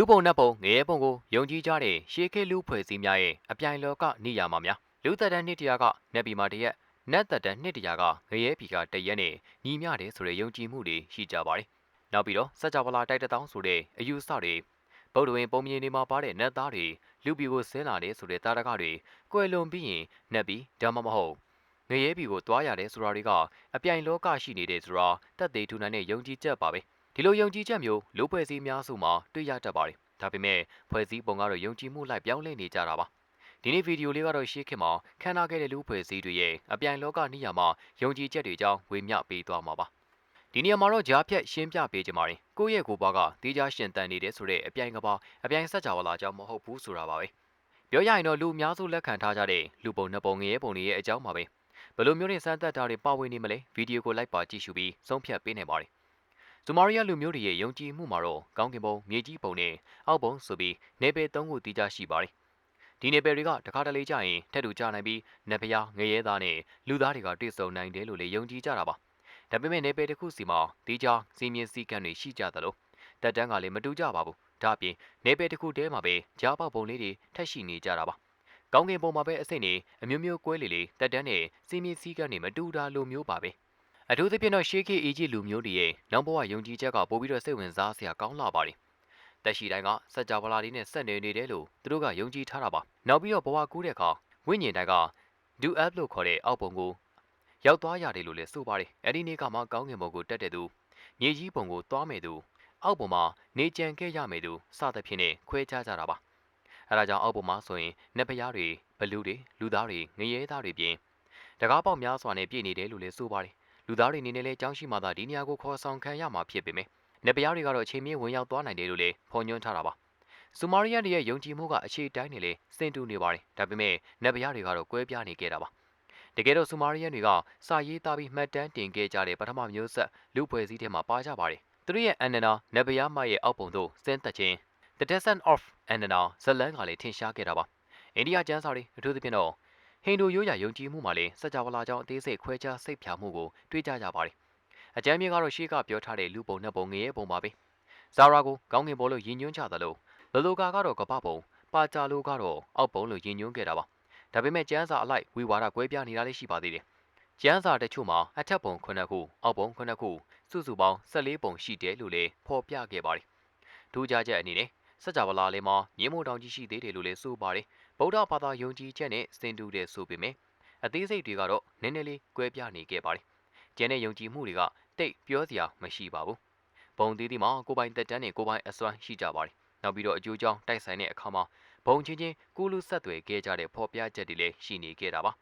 လူပုံနတ်ပုံငရဲပုံကိုယုံကြည်ကြတဲ့ရှေးခေတ်လူဖွဲ့စည်းများရဲ့အပြိုင်လောကနေရာမှာများလူသက်တမ်းနှစ်တရာကနတ်ပြည်မှာတရက်နတ်သက်တမ်းနှစ်တရာကငရဲပြည်ကတရက်နဲ့ညီမျှတယ်ဆိုတဲ့ယုံကြည်မှုတွေရှိကြပါတယ်။နောက်ပြီးတော့စัจ java လာတိုက်တထောင်းဆိုတဲ့အယူဆတွေဗုဒ္ဓဝင်ပုံမြင်တွေမှာပါတဲ့နတ်သားတွေလူပြည်ကိုဆင်းလာတယ်ဆိုတဲ့တာရကတွေကွယ်လွန်ပြီးရင်နတ်ပြည်ဒါမှမဟုတ်ငရဲပြည်ကိုတွားရတယ်ဆိုတာတွေကအပြိုင်လောကရှိနေတဲ့ဆိုတာတက်သေးထူနိုင်တဲ့ယုံကြည်ချက်ပါပဲ။ ဒီလိုယုံကြည်ချက်မျိုးလူဖွဲ့စည်းများစုမှာတွေ့ရတတ်ပါတယ်။ဒါပေမဲ့ဖွဲ့စည်းပုံကတော့ယုံကြည်မှုလိုက်ပြောင်းလဲနေကြတာပါ။ဒီနေ့ဗီဒီယိုလေးကတော့ရှေ့ခေတ်မှာခန္ဓာခဲ့တဲ့လူဖွဲ့စည်းတွေရဲ့အပြိုင်လောကနေရာမှာယုံကြည်ချက်တွေကြောင့်ဝေမျှပေးသွားမှာပါ။ဒီနေရာမှာတော့ဂျားဖြတ်ရှင်းပြပေးကြပါရင်ကိုယ့်ရဲ့ကိုယ်ပါကတေးကြရှင်တန်နေတဲ့ဆိုတဲ့အပြိုင်ကပါအပြိုင်ဆက်ကြဝလာကြောင့်မဟုတ်ဘူးဆိုတာပါပဲ။ပြောရရင်တော့လူအများစုလက်ခံထားကြတဲ့လူပုံနှစ်ပုံငရဲပုံတွေရဲ့အကြောင်းပါပဲ။ဘယ်လိုမျိုးတွေစမ်းသပ်တာတွေပါဝင်နေမလဲဗီဒီယိုကိုလိုက်ပါကြည့်ရှုပြီးဆုံးဖြတ်ပေးနိုင်ပါတယ် ဇူမာရီယာလူမျိုးတွေရဲ့ယုံကြည်မှုမှာတော့ကောင်းကင်ဘုံမြေကြီးပုံနဲ့အောက်ဘုံဆိုပြီးနေပယ်သုံးခုတည်ကြရှိပါတယ်။ဒီနေပယ်တွေကတခါတလေကြရင်ထက်တူကြနိုင်ပြီးနတ်ဖျားငရဲသားနဲ့လူသားတွေကတွေ့ဆုံနိုင်တယ်လို့လည်းယုံကြည်ကြတာပါ။ဒါပေမဲ့နေပယ်တစ်ခုစီမှာတီးခြားစီမင်းစည်းကမ်းတွေရှိကြသလိုတက်တန်းကလည်းမတူကြပါဘူး။ဒါအပြင်နေပယ်တစ်ခုတည်းမှာပဲကြားပေါက်ပုံလေးတွေထက်ရှိနေကြတာပါ။ကောင်းကင်ဘုံမှာပဲအစိမ့်နေအမျိုးမျိုးကွဲလေလေတက်တန်းနဲ့စီမင်းစည်းကမ်းတွေမတူတာလိုမျိုးပါပဲ။ အထူးသဖြင့်တော့ရှေးခေတ်အေဂျစ်လူမျိုးတွေရဲ့နောက်ဘဝယုံကြည်ချက်ကပိုပြီးတော့စိတ်ဝင်စားစရာကောင်းလာပါတယ်။တက်ရှိတိုင်းကစัจ java လာလေးနဲ့ဆက်နေနေတယ်လို့သူတို့ကယုံကြည်ထားတာပါ။နောက်ပြီးတော့ဘဝကူးတဲ့အခါဝိညာဉ်တိုင်းက do app လို့ခေါ်တဲ့အောက်ပုံကိုရောက်သွားရတယ်လို့လည်းဆိုပါတယ်။အဲဒီနေ့ကမှကောင်းကင်ဘုံကိုတက်တဲ့သူမြေကြီးပုံကိုသွားမယ်သူအောက်ပုံမှာနေကြံခဲ့ရမယ်သူစသဖြင့်နဲ့ခွဲခြားကြတာပါ။အဲဒါကြောင့်အောက်ပုံမှာဆိုရင်နတ်ဖျားတွေဘလူးတွေလူသားတွေငရဲသားတွေပြင်တကားပေါက်များစွာနဲ့ပြည့်နေတယ်လို့လည်းဆိုပါတယ် လူသားတွေအနေနဲ့လည်းအကြောင်းရှိမှသာဒီနေရာကိုခေါ်ဆောင်ခံရမှာဖြစ်ပေမယ့်နေပရားတွေကတော့အချိန်မင်းဝင်ရောက်သွားနိုင်တယ်လို့လည်းဖော်ညွှန်းထားတာပါဆူမာရီယန်တွေရဲ့ယုံကြည်မှုကအခြေတိုင်းနေလေစင်တူနေပါတယ်ဒါပေမဲ့နေပရားတွေကတော့ကွဲပြားနေခဲ့တာပါတကယ်တော့ဆူမာရီယန်တွေကစာရေးသားပြီးမှတ်တမ်းတင်ခဲ့ကြတဲ့ပထမမျိုးဆက်လူဖွဲ့စည်းထဲမှာပါကြပါတယ်သူတို့ရဲ့အန်နနာနေပရားမရဲ့အောက်ပုံသို့စင်းသက်ခြင်း The Descent of Anna ဇလန်ကလည်းထင်ရှားခဲ့တာပါအိန္ဒိယကျမ်းစာတွေအထူးသဖြင့်တော့ ဟိန္ဒူရိုးရာယုံကြည်မှုမှာလည်းစကြဝဠာကြောင့်အသေးစိတ်ခွဲခြားစိတ်ဖြာမှုကိုတွေ့ကြကြပါတယ်။အကြမ်းမြင့်ကတော့ရှေ့ကပြောထားတဲ့လူပုံနှစ်ပုံငရဲပုံပါပဲ။ဇာရာကိုကောင်းကင်ဘုံလို့ယဉ်ညွှန်းကြသလိုလလိုကာကတော့ကပပုံပါကြလိုကတော့အောက်ပုံလို့ယဉ်ညွှန်းခဲ့တာပါ။ဒါပေမဲ့ကျန်းစာအလိုက်ဝီဝါဒကွဲပြားနေတာလည်းရှိပါသေးတယ်။ကျန်းစာတချို့မှာအထက်ပုံ9ခုအောက်ပုံ9ခုစုစုပေါင်း14ပုံရှိတယ်လို့လည်းဖော်ပြခဲ့ပါတယ်။ဒူးကြချက်အနေနဲ့စကြဝဠာလေးမှာမြေမို့တောင်ကြီးရှိသေးတယ်လို့လည်းဆိုပါတယ် ဗုဒ္ဓဘာသာယုံကြည်ချက်နဲ့စင်တူတဲ့ဆိုပေမယ့်အသေးစိတ်တွေကတော့နည်းနည်းလေးကွဲပြားနေခဲ့ပါတယ်ကျန်တဲ့ယုံကြည်မှုတွေကတိတ်ပြောစရာမရှိပါဘူးဘုံသေးသေးမှာကိုပိုင်တက်တန်းနဲ့ကိုပိုင်အစွမ်းရှိကြပါတယ်နောက်ပြီးတော့အကျိုးကြောင့်တိုက်ဆိုင်တဲ့အခါမှာဘုံချင်းချင်းကူးလူဆက်သွယ်ခဲ့ကြတဲ့ဖော်ပြချက်တွေလည်းရှိနေခဲ့တာပါ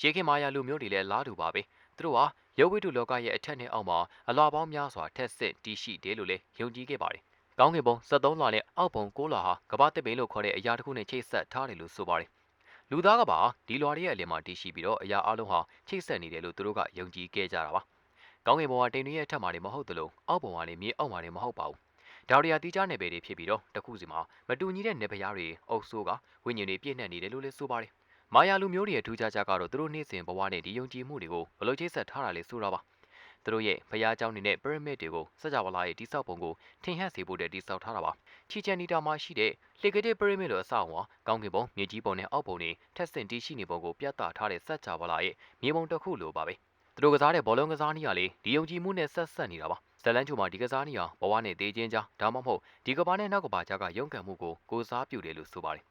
ရေခင်မာယာလူမျိုးတွေလည်းလားတူပါပဲသူတို့ဟာရုပ်ဝိတုလောကရဲ့အထက်နဲ့အောက်မှာအလွာပေါင်းများစွာထက်စစ်တည်ရှိတယ်လို့လည်းယုံကြည်ခဲ့ပါတယ် ကောင်းကင်ဘုံ73လွှာနဲ့အောက်ဘုံ6လွှာဟာကမ္ဘာတစ်ပိန်လို့ခေါ်တဲ့အရာတစ်ခုနဲ့ချိတ်ဆက်ထားတယ်လို့ဆိုပါတယ်။လူသားကပါဒီလွှာတွေရဲ့အလယ်မှာတည်ရှိပြီးတော့အရာအလုံးဟာချိတ်ဆက်နေတယ်လို့သူတို့ကယုံကြည်ခဲ့ကြတာပါ။ကောင်းကင်ဘုံကတိမ်တွေရဲ့ထက်မှာနေမဟုတ်သလိုအောက်ဘုံကလည်းမြေအောက်မှာနေမဟုတ်ပါဘူး။ဒါရီယာတီးခြားနယ်ပယ်တွေဖြစ်ပြီးတော့တခုစီမှာမတူညီတဲ့နယ်ပယ်တွေအုပ်ဆိုးကဝိညာဉ်တွေပြည့်နှက်နေတယ်လို့လည်းဆိုပါတယ်။မာယာလူမျိုးတွေရဲ့ထူးခြားချက်ကတော့သူတို့နေ့စဉ်ဘဝနဲ့ဒီယုံကြည်မှုတွေကိုဘလို့ချိတ်ဆက်ထားတာလဲဆိုတာပါ။ သူတို့ရဲ့ဘုရားကျောင်းတွေနဲ့ pyramid တွေကိုစကြဝဠာရဲ့တိဆောက်ပုံကိုထင်ဟပ်စေဖို့တဲ့တိဆောက်ထားတာပါ။ချီချန်နီတာမှာရှိတဲ့လေကတဲ့ pyramid လိုအဆောက်အအုံဟာကောင်းကင်ဘုံမြေကြီးပုံနဲ့အောက်ဘုံတွေထက်ဆင့်တည်ရှိနေပုံကိုပြသထားတဲ့စကြဝဠာရဲ့မြေပုံတစ်ခုလိုပါပဲ။သူတို့ကစားတဲ့ဘောလုံးကစားနည်းကလေဒီယုံကြည်မှုနဲ့ဆက်ဆက်နေတာပါဇလန်ချိုမှာဒီကစားနည်းဟာဘဝနဲ့တေးချင်းကြားဒါမှမဟုတ်ဒီကဘာနဲ့နောက်ကဘာကြားကရုန်းကန်မှုကိုကိုစားပြုတယ်လို့ဆိုပါတယ်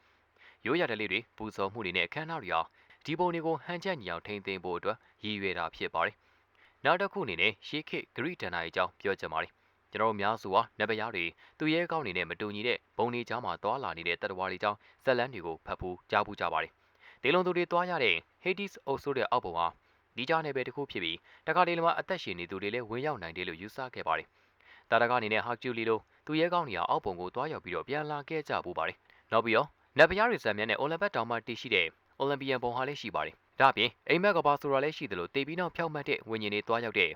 ရိုးရတဲ့လေးတွေပူဇော်မှုတွေနဲ့အခမ်းအနားတွေဟာဒီပုံတွေကိုဟန်ချက်ညီအောင်ထိန်းသိမ်းဖို့အတွက်ရည်ရွယ်တာဖြစ်ပါတယ် နောက်တစ်ခုအနေနဲ့ရှေးခေတ်ဂရိတန်နာအကြောင်းပြောချင်ပါတယ်ကျွန်တော်များစုဟာနဗယားတွေသူရဲကောင်းနေနဲ့မတူညီတဲ့ဘုံနေချောင်းမှာတွာလာနေတဲ့တတဝါတွေကြောင့်ဇက်လန်းတွေကိုဖတ်ဖူးကြားဖူးကြပါတယ်ဒေလွန်သူတွေတွားရတဲ့ Hades အုပ်စုတဲ့အောက်ဘုံဟာဒီကြားနယ်ပယ်တစ်ခုဖြစ်ပြီးတခါလေလမှာအသက်ရှင်နေသူတွေလည်းဝင်ရောက်နိုင်တယ်လို့ယူဆခဲ့ပါတယ်တာတကအနေနဲ့ဟာကျူလီလိုသူရဲကောင်းနေရအောက်ဘုံကိုတွားရောက်ပြီးတော့ပြန်လာခဲ့ကြပူပါတယ်နောက်ပြီးတော့နဗယားတွေဇက်မြန်းနဲ့အိုလံပစ်တောင်မှတည်ရှိတဲ့အိုလံပီယံဘုံဟာလည်းရှိပါတယ် ဒါ့အပြင်အိမ်မက်ကဘာဆိုတာလည်းရှိသလိုတေပြီးနောက်ဖြောက်မှတ်တဲ့ဝิญဉ်တွေတွားရောက်တဲ့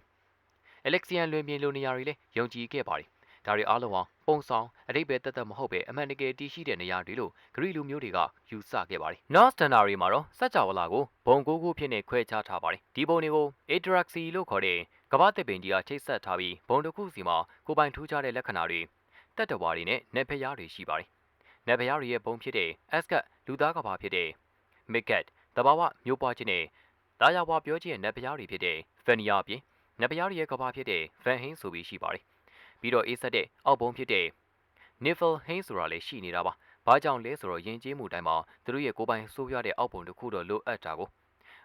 အလက်ဆီယန်လွင်ပြင်လိုနေရာတွေလည်းယုံကြည်ခဲ့ပါတယ်။ဒါတွေအားလုံးဟာပုံဆောင်အတိတ်ပဲတသက်မဟုတ်ပဲအမှန်တကယ်တည်ရှိတဲ့နေရာတွေလို့ဂရိလူမျိုးတွေကယူဆခဲ့ပါတယ်။ North Standard မှာတော့စัจ java လာကိုဘုံကိုးခုဖြစ်နေခွဲခြားထားပါတယ်။ဒီဘုံတွေကို Atraxy လို့ခေါ်တဲ့ကမ္ဘာသစ်ပင်ကြီးကချိတ်ဆက်ထားပြီးဘုံတစ်ခုစီမှာကိုပိုင်ထူးခြားတဲ့လက္ခဏာတွေတက်တဝါတွေနဲ့နက်ဖျားတွေရှိပါတယ်။နက်ဖျားတွေရဲ့ဘုံဖြစ်တဲ့ S ကလူသားကဘာဖြစ်တဲ့ Mikat တဘာဝမျိုးပွားခြင်းနဲ့တာယာဝါပြောခြင်းရဲ့နက်ဖျားတွေဖြစ်တဲ့ Vania အပြင်နက်ဖျားတွေရဲ့ကဘာဖြစ်တဲ့ Van Hane ဆိုပြီးရှိပါတယ်။ပြီးတော့ A ဆက်တဲ့အောက်ဘုံဖြစ်တဲ့ Nifel Hane ဆိုတာလည်းရှိနေတာပါ။ဘာကြောင့်လဲဆိုတော့ယဉ်ကျေးမှုတိုင်းမှာသူတို့ရဲ့ကိုယ်ပိုင်ဆိုးရွားတဲ့အောက်ဘုံတစ်ခုတော့လိုအပ်တာကို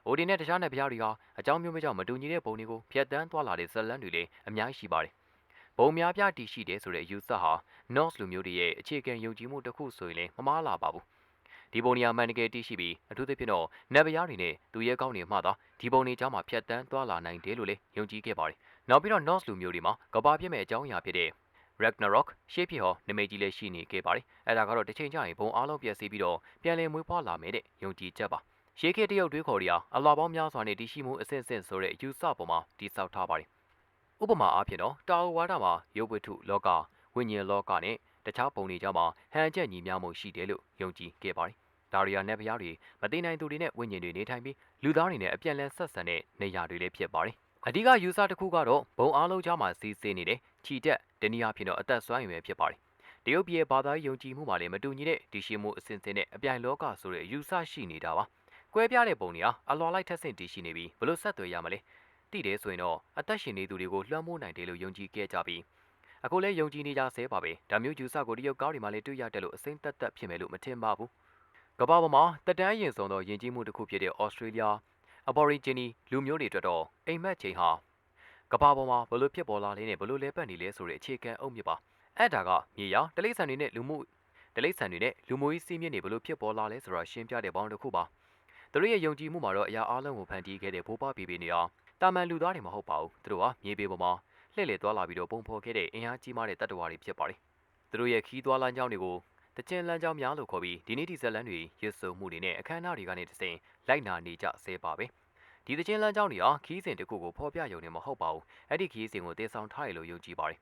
အိုဒီနဲ့တခြားနယ်ပြားတွေဟာအကြောင်းမျိုးမျိုးကြောင့်မတူညီတဲ့ဘုံတွေကိုဖျက်ဆီးသွားလာတဲ့ဇလန်းတွေလည်းအများကြီးရှိပါတယ်။ဘုံများပြတည်ရှိတယ်ဆိုတဲ့အယူဆဟာ North လူမျိုးတွေရဲ့အခြေခံယုံကြည်မှုတစ်ခုဆိုရင်လည်းမမားလာပါဘူး။ ဒီဘုံနေရာမှန်တကယ်တည်ရှိပြီးအထူးသဖြင့်တော့နယ်ပြားတွေနဲ့သူရဲကောင်းတွေမှသာဒီဘုံတွေကြားမှာဖျက်ဆီးသွားလာနိုင်တယ်လို့လည်းယုံကြည်ခဲ့ပါတယ်။နောက်ပြီးတော့ North လူမျိုးတွေမှာကဘာပြည့်မဲ့အကြောင်းအရာဖြစ်တဲ့ Ragnarok ရှေ့ဖြစ်ဟောနမိတ်ကြီးလည်းရှိနေခဲ့ပါတယ်။အဲဒါကတော့တစ်ချိန်ကျရင်ဘုံအားလုံးပြည့်စည်ပြီးတော့ပြန်လည်မွေးဖွားလာမယ်တဲ့ယုံကြည်ချက်ပါ။ရှေးခေတ်တရုတ်တွေးခေါ်ရီဟာအလော်ပေါင်းများစွာနဲ့တည်ရှိမှုအဆင့်ဆင့်ဆိုတဲ့ယူဆပေါ်မှာတည်ဆောက်ထားပါတယ်။ဥပမာအားဖြင့်တော့တာဝါဒမှာရုပ်ဝတ္ထုလောကဝိညာဉ်လောကနဲ့ တခြားပုံတွေကြောင့်မှဟန်ချက်ညီများမှုရှိတယ်လို့ယုံကြည်ခဲ့ပါတယ်။ဒါရီယာနဲ့ဖျားတွေမသိနိုင်သူတွေနဲ့ဝိညာဉ်တွေနေထိုင်ပြီးလူသားတွေနဲ့အပြန်လည်ဆက်ဆံတဲ့နေရာတွေလည်းဖြစ်ပါတယ်။အဓိကယူဆတစ်ခုကတော့ဘုံအားလုံးကြားမှာစီးဆင်းနေတဲ့ခြိတက်တနည်းအားဖြင့်တော့အသက်ဆွမ်းရည်ပဲဖြစ်ပါတယ်။တရုတ်ပြည်ရဲ့ဘာသာရေးယုံကြည်မှုမှာလည်းမတူညီတဲ့တည်ရှိမှုအစဉ်စဉ်နဲ့အပြိုင်လောကဆိုတဲ့ယူဆရှိနေတာပါ။ကွဲပြားတဲ့ပုံတွေဟာအလွန်လိုက်ထက်ဆင့်တည်ရှိနေပြီးဘလို့ဆက်သွယ်ရမလဲ။တိတယ်ဆိုရင်တော့အသက်ရှင်နေသူတွေကိုလွှမ်းမိုးနိုင်တယ်လို့ယုံကြည်ခဲ့ကြပြီး အခုလည်းယုံကြည်နေကြဆဲပါပဲ။ဒါမျိုးယူဆကိုတရုတ်ကားတွေမှာလည်းတွေ့ရတယ်လို့အစိမ့်သက်သက်ဖြစ်မယ်လို့မထင်ပါဘူး။ကမ္ဘာပေါ်မှာတက်တန်းရင်ဆုံးသောယဉ်ကျေးမှုတစ်ခုဖြစ်တဲ့ဩစတြေးလျ Aborigine လူမျိုးတွေအတွက်တော့အိမ်မက်ချိန်ဟာကဘာပေါ်မှာဘလို့ဖြစ်ပေါ်လာလဲနဲ့ဘလို့လဲပတ်နေလဲဆိုတဲ့အခြေခံအုပ်မြစ်ပါအဲ့ဒါကမြေယာတလိษံတွေနဲ့လူမှုတလိษံတွေနဲ့လူမျိုးရေးစီးမြင့်တွေဘလို့ဖြစ်ပေါ်လာလဲဆိုတာရှင်းပြတဲ့ဘောင်းတစ်ခုပါသူတို့ရဲ့ယုံကြည်မှုမှာတော့အရာအလုံးကိုဖန်တီးခဲ့တဲ့ဘိုးဘဘီဘီနေအောင်တာမန်လူသားတွေမဟုတ်ပါဘူးသူတို့ဟာမြေပေပေါ်မှာ လှည့်လည်သွားလာပြီးတော့ပုံဖော်ခဲ့တဲ့အင်အားကြီးမားတဲ့တတ္တဝါတွေဖြစ်ပါတယ်သူတို့ရဲ့ခီးသွားလမ်းကြောင်းတွေကိုတကျင်လမ်းကြောင်းများလို့ခေါ်ပြီးဒီနေ့ဒီဇက်လန်တွေရစ်စုံမှုတွေနဲ့အခမ်းအနားတွေကနေတစိမ့်လိုက်နာနေကြဆဲပါပဲ။ဒီသချင်းလမ်းကြောင်းတွေဟာခီးစဉ်တစ်ခုကိုဖော်ပြရုံနဲ့မဟုတ်ပါဘူးအဲ့ဒီခီးစဉ်ကိုတင်ဆောင်ထားရလို့ယုံကြည်ပါတယ်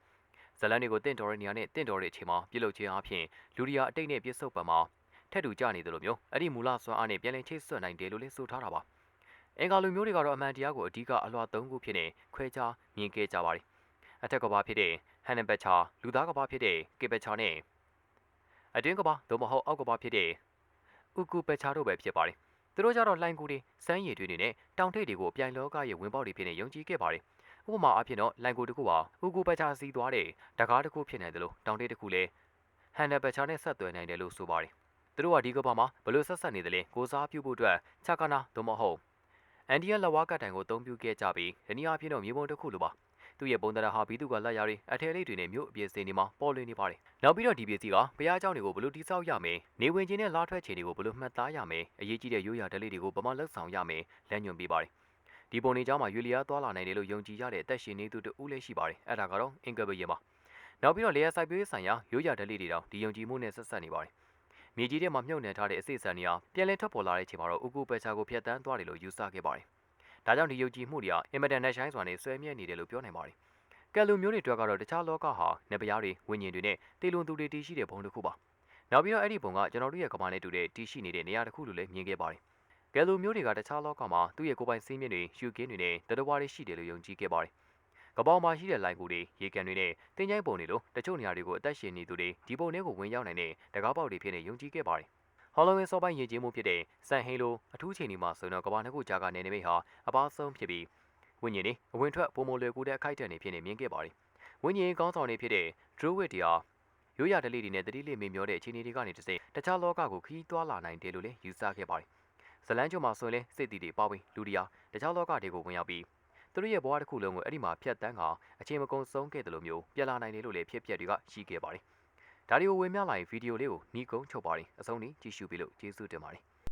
ဇလန်တွေကိုတင့်တော်တဲ့နေရာနဲ့တင့်တော်တဲ့အချိန်မှာပြုလုပ်ခြင်းအပြင်လူရီယာအတိတ်နဲ့ပြည့်စုံပံမှာထက်တူကြနေတယ်လို့မျိုးအဲ့ဒီမူလစွမ်းအားနဲ့ပြန်လည်ချိတ်ဆွနိုင်တယ်လို့လည်းဆိုထားတာပါအင်္ဂါလူမျိုးတွေကတော့အမှန်တရားကိုအဓိကအလွှာသုံးခုဖြစ်နေခွဲခြားမြင်ခဲ့ကြပါတယ် အထက်ကဘာဖြစ်တဲ့ဟန်နဘက်ချာလူသားကဘာဖြစ်တဲ့ကေဘက်ချာနဲ့အတွင်းကဘာသို့မဟုတ်အောက်ကဘာဖြစ်တဲ့ဥကူပက်ချာတို့ပဲဖြစ်ပါတယ်သူတို့ကြတော့လှိုင်းကူတွေစမ်းရည်တွေနဲ့တောင်ထိပ်တွေကိုအပြိုင်လောကရဲ့ဝင်ပေါက်တွေဖြစ်နေယုံကြည်ခဲ့ပါတယ်။ဥပမာအဖြစ်တော့လှိုင်းကူတစ်ခုဟာဥကူပချာစီးသွားတဲ့တကားတစ်ခုဖြစ်နေတယ်လို့တောင်ထိပ်တစ်ခုလည်းဟန်နပချာနဲ့ဆက်သွယ်နိုင်တယ်လို့ဆိုပါတယ်။သူတို့ကဒီကဘာမှာဘလို့ဆက်ဆက်နေတယ်လဲကိုစားပြုဖို့အတွက်ချကနာသို့မဟုတ်အန်ဒီယလက်ဝါကတိုင်ကိုအသုံးပြုခဲ့ကြပြီးဒီနည်းအားဖြင့်တော့မြေပုံတစ်ခုလိုပါ။ သူ့ရဲ့ပုံသဏ္ဍာန်ဟာဘီသူကလက်ရာတွေအထည်လေးတွေနဲ့မြို့အပြည့်စင်တွေမှာပေါ်လွင်နေပါတယ်။နောက်ပြီးတော့ဒီပစ္စည်းကဘုရားကျောင်းတွေကိုဘလို့တိဆောက်ရမယ်။နေဝင်ခြင်းနဲ့လားထွက်ခြင်းတွေကိုဘလို့မှတ်သားရမယ်။အရေးကြီးတဲ့ရိုးရာဓလေ့တွေကိုဗမာလက်ဆောင်ရမယ်။လမ်းညွှန်ပေးပါတယ်။ဒီပုံတွေကြောင့်မှရွေလျားသွားလာနိုင်တယ်လို့ယုံကြည်ရတဲ့အသက်ရှင်နေသူတူလည်းရှိပါတယ်။အဲ့ဒါကတော့အင်္ဂဘယေမှာနောက်ပြီးတော့လေယာစိုက်ပျိုးရေးဆိုင်ရာရိုးရာဓလေ့တွေတောင်ဒီယုံကြည်မှုနဲ့ဆက်ဆက်နေပါတယ်။မြေကြီးထဲမှာမြုပ်နှံထားတဲ့အစိတ်ဆန်တွေဟာပြန်လည်ထွက်ပေါ်လာတဲ့အချိန်မှာတော့ဥကူပယ်ချာကိုဖျက်ဆီးသွားတယ်လို့ယူဆခဲ့ပါတယ်။ ဒါကြောင့်ဒီယုံကြည်မှုတွေဟာအင်မတန်နဲ့ဆိုင်စွာနဲ့ဆွဲမြဲနေတယ်လို့ပြောနိုင်ပါတယ်ကယ်လူမျိုးတွေအတွက်ကတော့တခြားလောကဟာနေပရားတွေဝိညာဉ်တွေနဲ့တေလွန်သူတွေတည်ရှိတဲ့ဘုံတစ်ခုပါနောက်ပြီးတော့အဲ့ဒီဘုံကကျွန်တော်တို့ရဲ့ကမာနဲ့တူတဲ့တည်ရှိနေတဲ့နေရာတစ်ခုလိုလည်းမြင်ခဲ့ပါတယ်ကယ်လူမျိုးတွေကတခြားလောကမှာသူ့ရဲ့ကိုယ်ပိုင်စည်းမျဉ်းတွေယူကင်းတွေနဲ့တတဝါတွေရှိတယ်လို့ယုံကြည်ခဲ့ပါတယ်ကပောင်မှာရှိတဲ့လိုင်ကူတွေရေကန်တွေနဲ့တင်းချိုင်းပုံတွေလိုတချို့နေရာတွေကိုအသက်ရှင်နေသူတွေဒီပုံတွေကိုဝင်ရောက်နိုင်တဲ့တကားပေါက်တွေဖြစ်နေယုံကြည်ခဲ့ပါတယ် ဟော်လိုဝင်းစောပိုင်းရင်ကျေးမှုဖြစ်တဲ့ဆန်ဟေးလိုအထူးချိန်ဒီမှာဆိုတော့ကဘာနှစ်ခုကြားကနေနေမိဟာအပါဆုံးဖြစ်ပြီးဝိညာဉ်တွေအဝင်ထွက်ပုံမလွယ်ကူတဲ့အခိုက်အတန့်တွေဖြစ်နေမြင်ခဲ့ပါတယ်ဝိညာဉ်ကောင်းဆောင်တွေဖြစ်တဲ့ Druid တွေဟာရိုးရာဓလေ့တွေနဲ့တတိလေးမေမျောတဲ့အခြေအနေတွေကနေတစ်စိတ်တခြားလောကကိုခီးသွွာလာနိုင်တယ်လို့လည်းယူဆခဲ့ပါတယ်။ဇလန်းကျွန်းမှာဆိုရင်လည်းစိတ်တီတွေပါဝင်လူတွေဟာတခြားလောကတွေကိုဝင်ရောက်ပြီးသူတို့ရဲ့ဘဝတစ်ခုလုံးကိုအဲ့ဒီမှာဖျက်ဆီးကအချိန်မကုန်ဆုံးခဲ့တယ်လို့မျိုးပြလာနိုင်တယ်လို့လည်းဖြစ်ပျက်တွေကရှိခဲ့ပါတယ်။ ဒါတွေကိုဝင်မြလိုက်ဗီဒီယိုလေးကိုနီးကုန်းချုပ်ပါတယ်အဆုံးထိကြည့်ရှုပြီးလို့ကျေးဇူးတင်ပါတယ်။